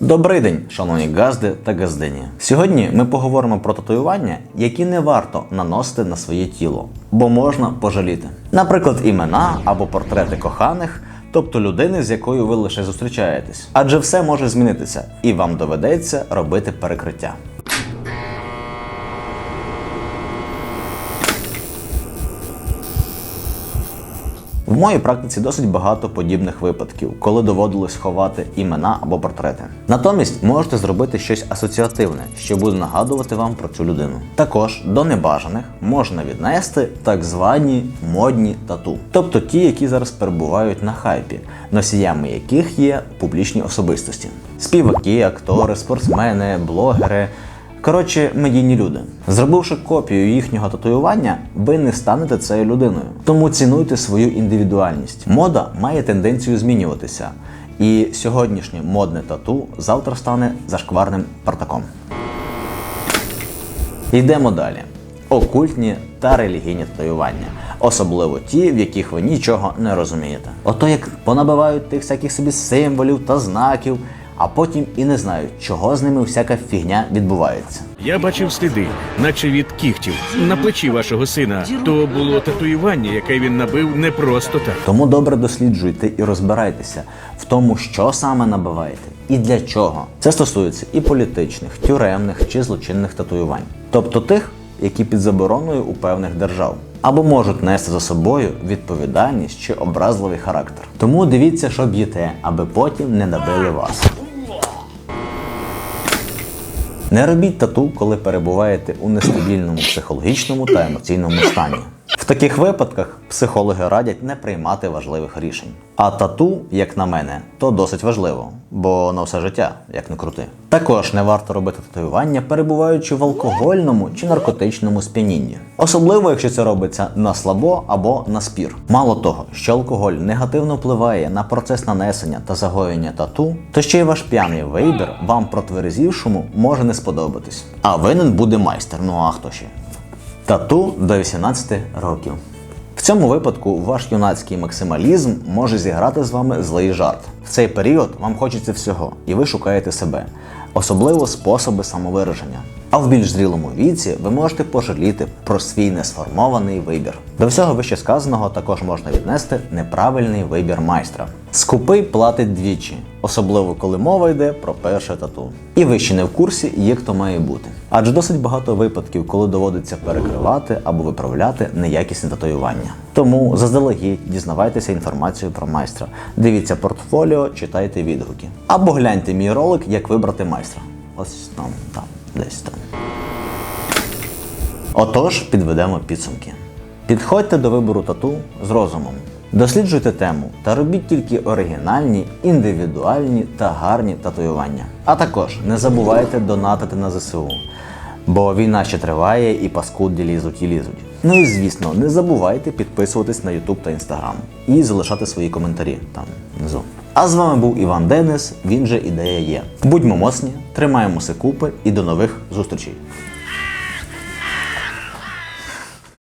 Добрий день, шановні газди та газдині. Сьогодні ми поговоримо про татуювання, які не варто наносити на своє тіло, бо можна пожаліти. Наприклад, імена або портрети коханих, тобто людини, з якою ви лише зустрічаєтесь. Адже все може змінитися, і вам доведеться робити перекриття. В моїй практиці досить багато подібних випадків, коли доводилось ховати імена або портрети. Натомість можете зробити щось асоціативне, що буде нагадувати вам про цю людину. Також до небажаних можна віднести так звані модні тату, тобто ті, які зараз перебувають на хайпі, носіями яких є публічні особистості: співаки, актори, спортсмени, блогери. Коротше, медійні люди. Зробивши копію їхнього татуювання, ви не станете цією людиною. Тому цінуйте свою індивідуальність. Мода має тенденцію змінюватися, і сьогоднішнє модне тату завтра стане зашкварним партаком. Йдемо далі. Окультні та релігійні татуювання, особливо ті, в яких ви нічого не розумієте. Ото як понабивають тих всяких собі символів та знаків, а потім і не знають, чого з ними всяка фігня відбувається. Я бачив сліди, наче від кігтів. На плечі вашого сина то було татуювання, яке він набив не просто так. Тому добре досліджуйте і розбирайтеся в тому, що саме набиваєте і для чого. Це стосується і політичних, тюремних чи злочинних татуювань, тобто тих, які під забороною у певних держав. Або можуть нести за собою відповідальність чи образливий характер. Тому дивіться, що б'єте, аби потім не набили вас. Не робіть тату, коли перебуваєте у нестабільному психологічному та емоційному стані. Таких випадках психологи радять не приймати важливих рішень. А тату, як на мене, то досить важливо, бо на все життя, як не крути. Також не варто робити татуювання, перебуваючи в алкогольному чи наркотичному сп'янінні. Особливо, якщо це робиться на слабо або на спір. Мало того, що алкоголь негативно впливає на процес нанесення та загоєння тату, то ще й ваш п'яний вибір вам протверезівшому може не сподобатись. А винен буде майстер, ну а хто ще? Тату до 18 років. В цьому випадку ваш юнацький максималізм може зіграти з вами злий жарт. В цей період вам хочеться всього, і ви шукаєте себе, особливо способи самовираження. А в більш зрілому віці ви можете пожаліти про свій несформований вибір. До всього вище сказаного також можна віднести неправильний вибір майстра. Скупий платить двічі, особливо коли мова йде про перше тату. І ви ще не в курсі, як то має бути. Адже досить багато випадків, коли доводиться перекривати або виправляти неякісне татуювання. Тому заздалегідь дізнавайтеся інформацію про майстра, дивіться портфоліо, читайте відгуки. Або гляньте мій ролик, як вибрати майстра. Ось там, там, десь там. Отож, підведемо підсумки. Підходьте до вибору тату з розумом. Досліджуйте тему та робіть тільки оригінальні, індивідуальні та гарні татуювання. А також не забувайте донатити на ЗСУ, бо війна ще триває і паскуди лізуть і лізуть. Ну і звісно, не забувайте підписуватись на YouTube та Instagram і залишати свої коментарі там внизу. А з вами був Іван Денис, він же ідея є. Будьмо моцні, тримаємося купи і до нових зустрічей.